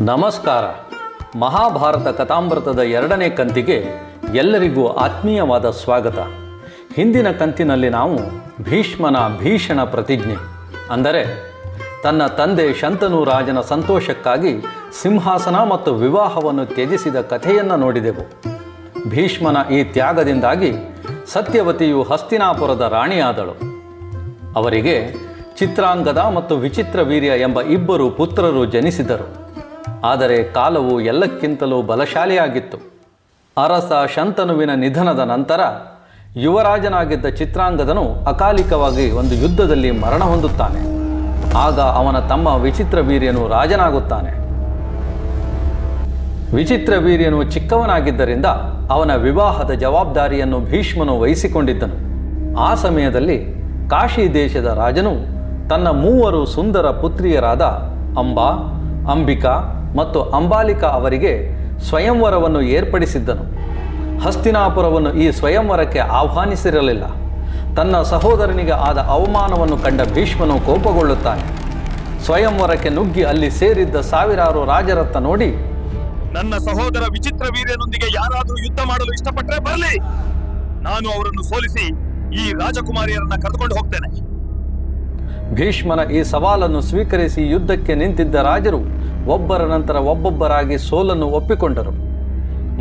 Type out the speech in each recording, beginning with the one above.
ನಮಸ್ಕಾರ. ಮಹಾಭಾರತ ಕಥಾಮೃತದ ಎರಡನೇ ಕಂತಿಗೆ ಎಲ್ಲರಿಗೂ ಆತ್ಮೀಯವಾದ ಸ್ವಾಗತ. ಹಿಂದಿನ ಕಂತಿನಲ್ಲಿ ನಾವು ಭೀಷ್ಮನ ಭೀಷಣ ಪ್ರತಿಜ್ಞೆ. ಅಂದರೆ, ತನ್ನ ತಂದೆ ಶಂತನು ರಾಜನ ಸಂತೋಷಕ್ಕಾಗಿ ಸಿಂಹಾಸನ ಮತ್ತು ವಿವಾಹವನ್ನು ತ್ಯಜಿಸಿದ ಕಥೆಯನ್ನು ನೋಡಿದೆವು. ಭೀಷ್ಮನ ಈ ತ್ಯಾಗದಿಂದಾಗಿ ಸತ್ಯವತಿಯು ಹಸ್ತಿನಾಪುರದ ರಾಣಿಯಾದಳು. ಅವರಿಗೆ ಚಿತ್ರಾಂಗದ ಮತ್ತು ವಿಚಿತ್ರ ವೀರ್ಯ ಎಂಬ ಇಬ್ಬರು ಪುತ್ರರು ಜನಿಸಿದರು. ಆದರೆ ಕಾಲವು ಎಲ್ಲಕ್ಕಿಂತಲೂ ಬಲಶಾಲಿಯಾಗಿತ್ತು. ಅರಸ ಶಂತನುವಿನ ನಿಧನದ ನಂತರ ಯುವರಾಜನಾಗಿದ್ದ ಚಿತ್ರಾಂಗದನು ಅಕಾಲಿಕವಾಗಿ ಒಂದು ಯುದ್ಧದಲ್ಲಿ ಮರಣ ಹೊಂದುತ್ತಾನೆ. ಆಗ ಅವನ ತಮ್ಮ ವಿಚಿತ್ರ ವೀರ್ಯನು ರಾಜನಾಗುತ್ತಾನೆ. ವಿಚಿತ್ರ ವೀರ್ಯನು ಚಿಕ್ಕವನಾಗಿದ್ದರಿಂದ ಅವನ ವಿವಾಹದ ಜವಾಬ್ದಾರಿಯನ್ನು ಭೀಷ್ಮನು ವಹಿಸಿಕೊಂಡಿದ್ದನು. ಆ ಸಮಯದಲ್ಲಿ ಕಾಶಿ ದೇಶದ ರಾಜನು ತನ್ನ ಮೂವರು ಸುಂದರ ಪುತ್ರಿಯರಾದ ಅಂಬಾ, ಅಂಬಿಕಾ ಮತ್ತು ಅಂಬಾಲಿಕಾ ಅವರಿಗೆ ಸ್ವಯಂವರವನ್ನು ಏರ್ಪಡಿಸಿದ್ದನು. ಹಸ್ತಿನಾಪುರವನ್ನು ಈ ಸ್ವಯಂವರಕ್ಕೆ ಆಹ್ವಾನಿಸಿರಲಿಲ್ಲ. ತನ್ನ ಸಹೋದರನಿಗೆ ಆದ ಅವಮಾನವನ್ನು ಕಂಡ ಭೀಷ್ಮನು ಕೋಪಗೊಳ್ಳುತ್ತಾನೆ. ಸ್ವಯಂವರಕ್ಕೆ ನುಗ್ಗಿ ಅಲ್ಲಿ ಸೇರಿದ್ದ ಸಾವಿರಾರು ರಾಜರತ್ತ ನೋಡಿ ನನ್ನ ಸಹೋದರ ವಿಚಿತ್ರ ವೀರ್ಯನೊಂದಿಗೆ ಯಾರಾದರೂ ಯುದ್ಧ ಮಾಡಲು ಇಷ್ಟಪಟ್ಟರೆ ಬರಲಿ. ನಾನು ಅವರನ್ನು ಸೋಲಿಸಿ ಈ ರಾಜಕುಮಾರಿಯರನ್ನ ಕರೆದುಕೊಂಡು ಹೋಗ್ತೇನೆ. ಭೀಷ್ಮನ ಈ ಸವಾಲನ್ನು ಸ್ವೀಕರಿಸಿ ಯುದ್ಧಕ್ಕೆ ನಿಂತಿದ್ದ ರಾಜರು ಒಬ್ಬರ ನಂತರ ಒಬ್ಬೊಬ್ಬರಾಗಿ ಸೋಲನ್ನು ಒಪ್ಪಿಕೊಂಡರು.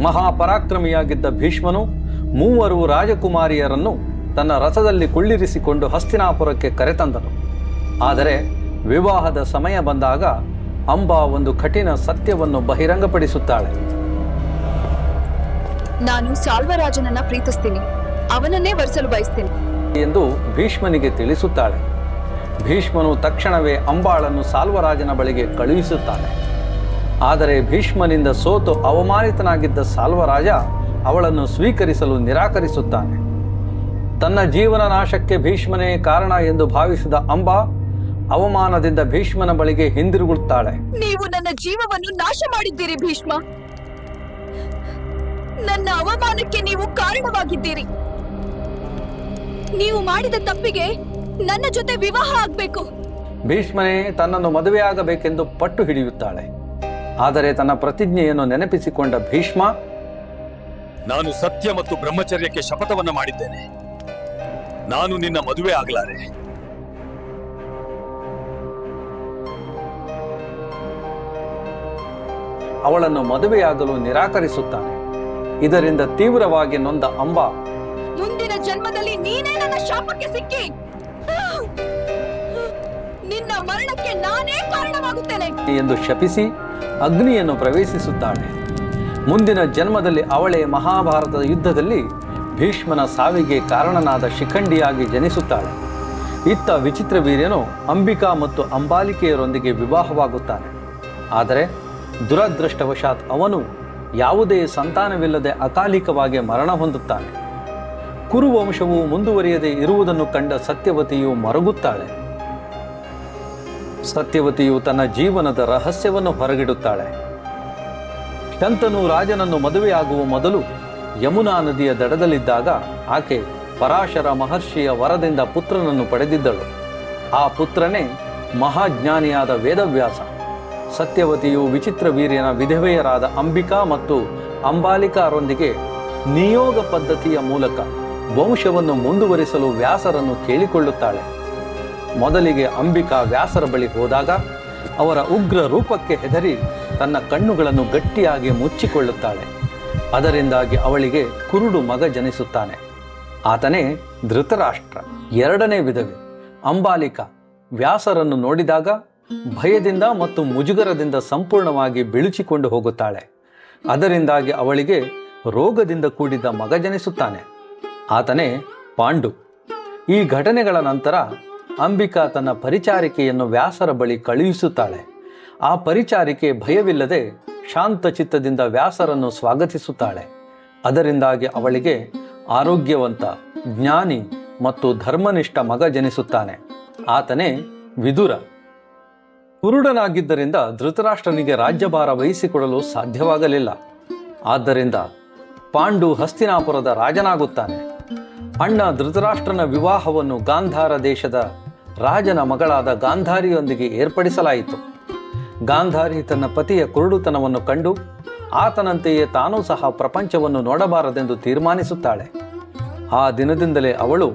ಮಹಾಪರಾಕ್ರಮಿಯಾಗಿದ್ದ ಭೀಷ್ಮನು ಮೂವರು ರಾಜಕುಮಾರಿಯರನ್ನು ತನ್ನ ರಥದಲ್ಲಿ ಕುಳ್ಳಿರಿಸಿಕೊಂಡು ಹಸ್ತಿನಾಪುರಕ್ಕೆ ಕರೆತಂದನು. ಆದರೆ ವಿವಾಹದ ಸಮಯ ಬಂದಾಗ ಅಂಬಾ ಒಂದು ಕಠಿಣ ಸತ್ಯವನ್ನು ಬಹಿರಂಗಪಡಿಸುತ್ತಾಳೆ. ನಾನು ಸಾಲ್ವರಾಜನನ್ನ ಪ್ರೀತಿಸ್ತೀನಿ. ಅವನನ್ನೇ ವರಿಸಲು ಬಯಸ್ತೀನಿ. ಎಂದು ಭೀಷ್ಮನಿಗೆ ತಿಳಿಸುತ್ತಾಳೆ. ಭೀಷ್ಮನು ತಕ್ಷಣವೇ ಅಂಬಾಳನ್ನು ಸಾಲ್ವರಾಜನ ಬಳಿಗೆ ಕಳುಹಿಸುತ್ತಾನೆ. ಆದರೆ ಭೀಷ್ಮನಿಂದ ಸೋತು ಅವಮಾನಿತನಾಗಿದ್ದ ಸಾಲ್ವರಾಜ ಅವಳನ್ನು ಸ್ವೀಕರಿಸಲು ನಿರಾಕರಿಸುತ್ತಾನೆ. ತನ್ನ ಜೀವನ ನಾಶಕ್ಕೆ ಭೀಷ್ಮನೇ ಕಾರಣ ಎಂದು ಭಾವಿಸಿದ ಅಂಬಾ ಅವಮಾನದಿಂದ ಭೀಷ್ಮನ ಬಳಿಗೆ ಹಿಂದಿರುಗುತ್ತಾಳೆ. ನೀವು ನನ್ನ ಜೀವವನ್ನು ನಾಶ ಮಾಡಿದ್ದೀರಿ ಭೀಷ್ಮ. ನನ್ನ ಅವಮಾನಕ್ಕೆ ನೀವು ಕಾರಣವಾಗಿದ್ದೀರಿ. ನೀವು ಮಾಡಿದ ತಪ್ಪಿಗೆ ನನ್ನ ಜೊತೆ ವಿವಾಹ ಆಗ್ಬೇಕು. ಭೀಷ್ಮನೇ ತನ್ನನ್ನು ಮದುವೆಯಾಗಬೇಕೆಂದು ಪಟ್ಟು ಹಿಡಿಯುತ್ತಾಳೆ. ಆದರೆ ತನ್ನ ಪ್ರತಿಜ್ಞೆಯನ್ನು ನೆನಪಿಸಿಕೊಂಡ ಭೀಷ್ಮ ನಾನು ಸತ್ಯ ಮತ್ತು ಬ್ರಹ್ಮಚರ್ಯಕ್ಕೆ ಶಪಥವನ್ನ ಮಾಡಿದ್ದೇನೆ. ನಾನು ನಿನ್ನ ಮದುವೆ ಆಗಲಾರೆ. ಅವಳನ್ನು ಮದುವೆಯಾಗಲು ನಿರಾಕರಿಸುತ್ತಾನೆ. ಇದರಿಂದ ತೀವ್ರವಾಗಿ ನೊಂದ ಅಂಬಾ. ಮುಂದಿನ ಜನ್ಮದಲ್ಲಿ ನೀನೇ ನನ್ನ ಶಾಪಕ್ಕೆ ಸಿಕ್ಕಿ. ನಿನ್ನ ಮರಣಕ್ಕೆ ನಾನೇ ಕಾರಣವಾಗುತ್ತೇನೆ. ಎಂದು ಶಪಿಸಿ ಅಗ್ನಿಯನ್ನು ಪ್ರವೇಶಿಸುತ್ತಾಳೆ. ಮುಂದಿನ ಜನ್ಮದಲ್ಲಿ ಅವಳೇ ಮಹಾಭಾರತದ ಯುದ್ಧದಲ್ಲಿ ಭೀಷ್ಮನ ಸಾವಿಗೆ ಕಾರಣನಾದ ಶಿಖಂಡಿಯಾಗಿ ಜನಿಸುತ್ತಾಳೆ. ಇತ್ತ ವಿಚಿತ್ರ ವೀರ್ಯನು ಅಂಬಿಕಾ ಮತ್ತು ಅಂಬಾಲಿಕೆಯರೊಂದಿಗೆ ವಿವಾಹವಾಗುತ್ತಾನೆ. ಆದರೆ ದುರದೃಷ್ಟವಶಾತ್ ಅವನು ಯಾವುದೇ ಸಂತಾನವಿಲ್ಲದೆ ಅಕಾಲಿಕವಾಗಿ ಮರಣ ಹೊಂದುತ್ತಾನೆ. ಕುರುವಂಶವು ಮುಂದುವರಿಯದೆ ಇರುವುದನ್ನು ಕಂಡ ಸತ್ಯವತಿಯು ಮರಗುತ್ತಾಳೆ. ಸತ್ಯವತಿಯು ತನ್ನ ಜೀವನದ ರಹಸ್ಯವನ್ನು ಹೊರಗಿಡುತ್ತಾಳೆ. ಶಂತನು ರಾಜನನ್ನು ಮದುವೆಯಾಗುವ ಮೊದಲು ಯಮುನಾ ನದಿಯ ದಡದಲ್ಲಿದ್ದಾಗ ಆಕೆ ಪರಾಶರ ಮಹರ್ಷಿಯ ವರದಿಂದ ಪುತ್ರನನ್ನು ಪಡೆದಿದ್ದಳು. ಆ ಪುತ್ರನೇ ಮಹಾಜ್ಞಾನಿಯಾದ ವೇದವ್ಯಾಸ. ಸತ್ಯವತಿಯು ವಿಚಿತ್ರ ವೀರ್ಯನ ವಿಧವೆಯರಾದ ಅಂಬಿಕಾ ಮತ್ತು ಅಂಬಾಲಿಕಾರೊಂದಿಗೆ ನಿಯೋಗ ಪದ್ಧತಿಯ ಮೂಲಕ ವಂಶವನ್ನು ಮುಂದುವರಿಸಲು ವ್ಯಾಸರನ್ನು ಕೇಳಿಕೊಳ್ಳುತ್ತಾಳೆ. ಮೊದಲಿಗೆ ಅಂಬಿಕಾ ವ್ಯಾಸರ ಬಳಿ ಹೋದಾಗ ಅವರ ಉಗ್ರ ರೂಪಕ್ಕೆ ಹೆದರಿ ತನ್ನ ಕಣ್ಣುಗಳನ್ನು ಗಟ್ಟಿಯಾಗಿ ಮುಚ್ಚಿಕೊಳ್ಳುತ್ತಾಳೆ. ಅದರಿಂದಾಗಿ ಅವಳಿಗೆ ಕುರುಡು ಮಗ ಜನಿಸುತ್ತಾನೆ. ಆತನೇ ಧೃತರಾಷ್ಟ್ರ, ಎರಡನೇ ವಿಧವೆ. ಅಂಬಾಲಿಕಾ ವ್ಯಾಸರನ್ನು ನೋಡಿದಾಗ ಭಯದಿಂದ ಮತ್ತು ಮುಜುಗರದಿಂದ ಸಂಪೂರ್ಣವಾಗಿ ಬಿಳುಚಿಕೊಂಡು ಹೋಗುತ್ತಾಳೆ. ಅದರಿಂದಾಗಿ ಅವಳಿಗೆ ರೋಗದಿಂದ ಕೂಡಿದ ಮಗ ಜನಿಸುತ್ತಾನೆ. ಆತನೇ ಪಾಂಡು. ಈ ಘಟನೆಗಳ ನಂತರ ಅಂಬಿಕಾ ತನ್ನ ಪರಿಚಾರಿಕೆಯನ್ನು ವ್ಯಾಸರ ಬಳಿ ಕಳುಹಿಸುತ್ತಾಳೆ. ಆ ಪರಿಚಾರಿಕೆ ಭಯವಿಲ್ಲದೆ ಶಾಂತ ಚಿತ್ತದಿಂದ ವ್ಯಾಸರನ್ನು ಸ್ವಾಗತಿಸುತ್ತಾಳೆ. ಅದರಿಂದಾಗಿ ಅವಳಿಗೆ ಆರೋಗ್ಯವಂತ, ಜ್ಞಾನಿ ಮತ್ತು ಧರ್ಮನಿಷ್ಠ ಮಗ ಜನಿಸುತ್ತಾನೆ. ಆತನೇ ವಿದುರ. ಕುರುಡನಾಗಿದ್ದರಿಂದ ಧೃತರಾಷ್ಟ್ರನಿಗೆ ರಾಜ್ಯಭಾರ ವಹಿಸಿಕೊಡಲು ಸಾಧ್ಯವಾಗಲಿಲ್ಲ. ಆದ್ದರಿಂದ ಪಾಂಡು ಹಸ್ತಿನಾಪುರದ ರಾಜನಾಗುತ್ತಾನೆ. ಅಣ್ಣ ಧೃತರಾಷ್ಟ್ರನ ವಿವಾಹವನ್ನು ಗಾಂಧಾರ ದೇಶದ ರಾಜನ ಮಗಳಾದ ಗಾಂಧಾರಿಯೊಂದಿಗೆ ಏರ್ಪಡಿಸಲಾಯಿತು. ಗಾಂಧಾರಿ ತನ್ನ ಪತಿಯ ಕುರುಡುತನವನ್ನು ಕಂಡು, ಆತನಂತೆಯೇ ತಾನೂ ಸಹ ಪ್ರಪಂಚವನ್ನು ನೋಡಬಾರದೆಂದು ತೀರ್ಮಾನಿಸುತ್ತಾಳೆ. ಆ ದಿನದಿಂದಲೇ ಅವಳು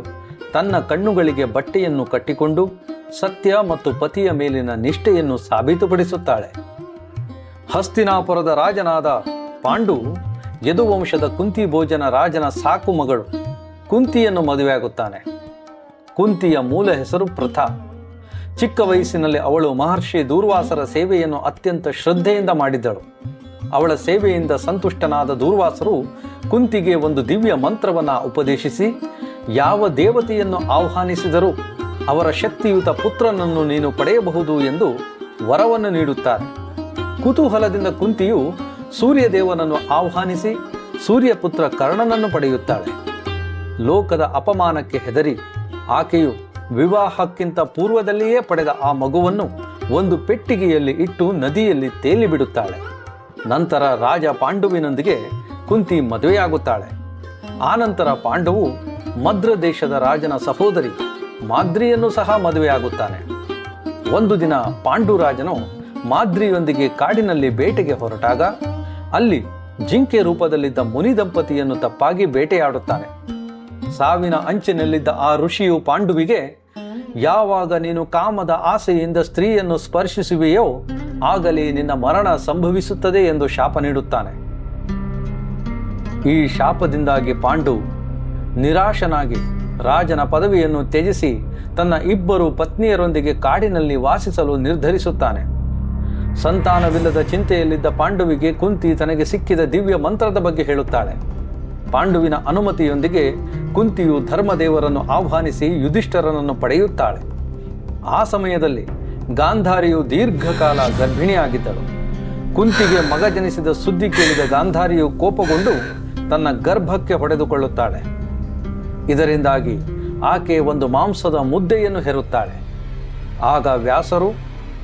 ತನ್ನ ಕಣ್ಣುಗಳಿಗೆ ಬಟ್ಟೆಯನ್ನು ಕಟ್ಟಿಕೊಂಡು, ಸತ್ಯ ಮತ್ತು ಪತಿಯ ಮೇಲಿನ ನಿಷ್ಠೆಯನ್ನು ಸಾಬೀತುಪಡಿಸುತ್ತಾಳೆ. ಹಸ್ತಿನಾಪುರದ ರಾಜನಾದ ಪಾಂಡು, ಯದುವಂಶದ ಕುಂತಿ ಭೋಜನ ರಾಜನ ಸಾಕು ಮಗಳು, ಕುಂತಿಯನ್ನು ಮದುವೆಯಾಗುತ್ತಾನೆ. ಕುಂತಿಯ ಮೂಲ ಹೆಸರು ಪ್ರಥಾ. ಚಿಕ್ಕ ವಯಸ್ಸಿನಲ್ಲಿ ಅವಳು ಮಹರ್ಷಿ ದೂರ್ವಾಸರ ಸೇವೆಯನ್ನು ಅತ್ಯಂತ ಶ್ರದ್ಧೆಯಿಂದ ಮಾಡಿದ್ದಳು. ಅವಳ ಸೇವೆಯಿಂದ ಸಂತುಷ್ಟನಾದ ದೂರ್ವಾಸರು ಕುಂತಿಗೆ ಒಂದು ದಿವ್ಯ ಮಂತ್ರವನ್ನು ಉಪದೇಶಿಸಿ, ಯಾವ ದೇವತೆಯನ್ನು ಆಹ್ವಾನಿಸಿದರೂ ಅವರ ಶಕ್ತಿಯುತ ಪುತ್ರನನ್ನು ನೀನು ಪಡೆಯಬಹುದು ಎಂದು ವರವನ್ನು ನೀಡುತ್ತಾರೆ. ಕುತೂಹಲದಿಂದ ಕುಂತಿಯು ಸೂರ್ಯದೇವನನ್ನು ಆಹ್ವಾನಿಸಿ ಸೂರ್ಯಪುತ್ರ ಕರ್ಣನನ್ನು ಪಡೆಯುತ್ತಾಳೆ. ಲೋಕದ ಅಪಮಾನಕ್ಕೆ ಹೆದರಿ ಆಕೆಯು ವಿವಾಹಕ್ಕಿಂತ ಪೂರ್ವದಲ್ಲಿಯೇ ಪಡೆದ ಆ ಮಗುವನ್ನು ಒಂದು ಪೆಟ್ಟಿಗೆಯಲ್ಲಿ ಇಟ್ಟು ನದಿಯಲ್ಲಿ ತೇಲಿಬಿಡುತ್ತಾಳೆ. ನಂತರ ರಾಜ ಪಾಂಡುವಿನೊಂದಿಗೆ ಕುಂತಿ ಮದುವೆಯಾಗುತ್ತಾಳೆ. ಆನಂತರ ಪಾಂಡವು ಮದ್ರ ದೇಶದ ರಾಜನ ಸಹೋದರಿ ಮಾದ್ರಿಯನ್ನು ಸಹ ಮದುವೆಯಾಗುತ್ತಾನೆ. ಒಂದು ದಿನ ಪಾಂಡುರಾಜನು ಮಾದ್ರಿಯೊಂದಿಗೆ ಕಾಡಿನಲ್ಲಿ ಬೇಟೆಗೆ ಹೊರಟಾಗ ಅಲ್ಲಿ ಜಿಂಕೆ ರೂಪದಲ್ಲಿದ್ದ ಮುನಿ ದಂಪತಿಯನ್ನು ತಪ್ಪಾಗಿ ಬೇಟೆಯಾಡುತ್ತಾನೆ. ಸಾವಿನ ಅಂಚಿನಲ್ಲಿದ್ದ ಆ ಋಷಿಯು ಪಾಂಡುವಿಗೆ, ಯಾವಾಗ ನೀನು ಕಾಮದ ಆಸೆಯಿಂದ ಸ್ತ್ರೀಯನ್ನು ಸ್ಪರ್ಶಿಸುವೆಯೋ, ಆಗಲೇ ನಿನ್ನ ಮರಣ ಸಂಭವಿಸುತ್ತದೆ ಎಂದು ಶಾಪ ನೀಡುತ್ತಾನೆ. ಈ ಶಾಪದಿಂದಾಗಿ ಪಾಂಡು ನಿರಾಶನಾಗಿ ರಾಜನ ಪದವಿಯನ್ನು ತ್ಯಜಿಸಿ ತನ್ನ ಇಬ್ಬರು ಪತ್ನಿಯರೊಂದಿಗೆ ಕಾಡಿನಲ್ಲಿ ವಾಸಿಸಲು ನಿರ್ಧರಿಸುತ್ತಾನೆ. ಸಂತಾನವಿಲ್ಲದ ಚಿಂತೆಯಲ್ಲಿದ್ದ ಪಾಂಡುವಿಗೆ ಕುಂತಿ ತನಗೆ ಸಿಕ್ಕಿದ ದಿವ್ಯ ಮಂತ್ರದ ಬಗ್ಗೆ ಹೇಳುತ್ತಾಳೆ. ಪಾಂಡುವಿನ ಅನುಮತಿಯೊಂದಿಗೆ ಕುಂತಿಯು ಧರ್ಮದೇವರನ್ನು ಆಹ್ವಾನಿಸಿ ಯುಧಿಷ್ಠರನನ್ನು ಪಡೆಯುತ್ತಾಳೆ. ಆ ಸಮಯದಲ್ಲಿ ಗಾಂಧಾರಿಯು ದೀರ್ಘಕಾಲ ಗರ್ಭಿಣಿಯಾಗಿದ್ದಳು. ಕುಂತಿಗೆ ಮಗ ಜನಿಸಿದ ಸುದ್ದಿ ಕೇಳಿದ ಗಾಂಧಾರಿಯು ಕೋಪಗೊಂಡು ತನ್ನ ಗರ್ಭಕ್ಕೆ ಹೊಡೆದುಕೊಳ್ಳುತ್ತಾಳೆ. ಇದರಿಂದಾಗಿ ಆಕೆ ಒಂದು ಮಾಂಸದ ಮುದ್ದೆಯನ್ನು ಹೆರುತ್ತಾಳೆ. ಆಗ ವ್ಯಾಸರು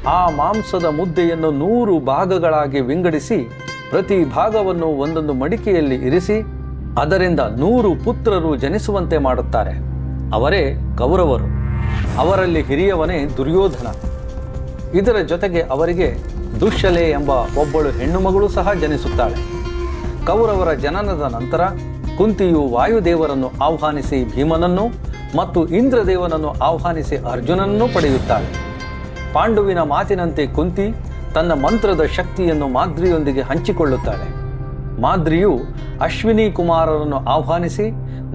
ಆ ಮಾಂಸದ ಮುದ್ದೆಯನ್ನು ನೂರು ಭಾಗಗಳಾಗಿ ವಿಂಗಡಿಸಿ ಪ್ರತಿ ಭಾಗವನ್ನು ಒಂದೊಂದು ಮಡಿಕೆಯಲ್ಲಿ ಇರಿಸಿ ಅದರಿಂದ ನೂರು ಪುತ್ರರು ಜನಿಸುವಂತೆ ಮಾಡುತ್ತಾರೆ. ಅವರೇ ಕೌರವರು. ಅವರಲ್ಲಿ ಹಿರಿಯವನೇ ದುರ್ಯೋಧನ. ಇದರ ಜೊತೆಗೆ ಅವರಿಗೆ ದುಶ್ಯಲೆ ಎಂಬ ಒಬ್ಬಳು ಹೆಣ್ಣು ಮಗಳು ಸಹ ಜನಿಸುತ್ತಾಳೆ. ಕೌರವರ ಜನನದ ನಂತರ ಕುಂತಿಯು ವಾಯುದೇವರನ್ನು ಆಹ್ವಾನಿಸಿ ಭೀಮನನ್ನು ಮತ್ತು ಇಂದ್ರದೇವನನ್ನು ಆಹ್ವಾನಿಸಿ ಅರ್ಜುನನನ್ನು ಪಡೆಯುತ್ತಾಳೆ. ಪಾಂಡುವಿನ ಮಾತಿನಂತೆ ಕುಂತಿ ತನ್ನ ಮಂತ್ರದ ಶಕ್ತಿಯನ್ನು ಮಾದ್ರಿಯೊಂದಿಗೆ ಹಂಚಿಕೊಳ್ಳುತ್ತಾಳೆ. ಮಾದ್ರಿಯು ಅಶ್ವಿನಿ ಕುಮಾರರನ್ನು ಆಹ್ವಾನಿಸಿ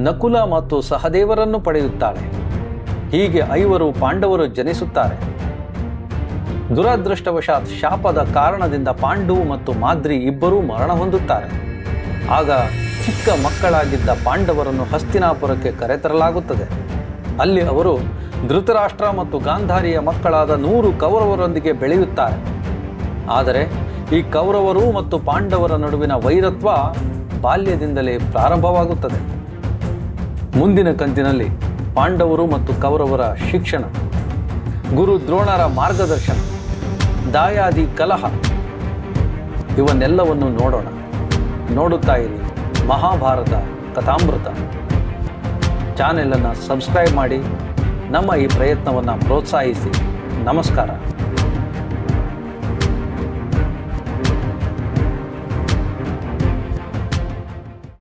ನಕುಲ ಮತ್ತು ಸಹದೇವರನ್ನು ಪಡೆಯುತ್ತಾಳೆ. ಹೀಗೆ ಐವರು ಪಾಂಡವರು ಜನಿಸುತ್ತಾರೆ. ದುರದೃಷ್ಟವಶಾತ್ ಶಾಪದ ಕಾರಣದಿಂದ ಪಾಂಡು ಮತ್ತು ಮಾದ್ರಿ ಇಬ್ಬರೂ ಮರಣ ಹೊಂದುತ್ತಾರೆ. ಆಗ ಚಿಕ್ಕ ಮಕ್ಕಳಾಗಿದ್ದ ಪಾಂಡವರನ್ನು ಹಸ್ತಿನಾಪುರಕ್ಕೆ ಕರೆತರಲಾಗುತ್ತದೆ. ಅಲ್ಲಿ ಅವರು ಧೃತರಾಷ್ಟ್ರ ಮತ್ತು ಗಾಂಧಾರಿಯ ಮಕ್ಕಳಾದ ನೂರು ಕೌರವರೊಂದಿಗೆ ಬೆಳೆಯುತ್ತಾರೆ. ಆದರೆ ಈ ಕೌರವರು ಮತ್ತು ಪಾಂಡವರ ನಡುವಿನ ವೈರತ್ವ ಬಾಲ್ಯದಿಂದಲೇ ಪ್ರಾರಂಭವಾಗುತ್ತದೆ. ಮುಂದಿನ ಕಂತಿನಲ್ಲಿ ಪಾಂಡವರು ಮತ್ತು ಕೌರವರ ಶಿಕ್ಷಣ, ಗುರು ದ್ರೋಣರ ಮಾರ್ಗದರ್ಶನ, ದಾಯಾದಿ ಕಲಹ, ಇವನ್ನೆಲ್ಲವನ್ನು ನೋಡೋಣ. ನೋಡುತ್ತಾ ಇರಿ ಮಹಾಭಾರತ ಕಥಾಮೃತ. ಚಾನೆಲನ್ನು ಸಬ್ಸ್ಕ್ರೈಬ್ ಮಾಡಿ ನಮ್ಮ ಈ ಪ್ರಯತ್ನವನ್ನು ಪ್ರೋತ್ಸಾಹಿಸಿ. ನಮಸ್ಕಾರ.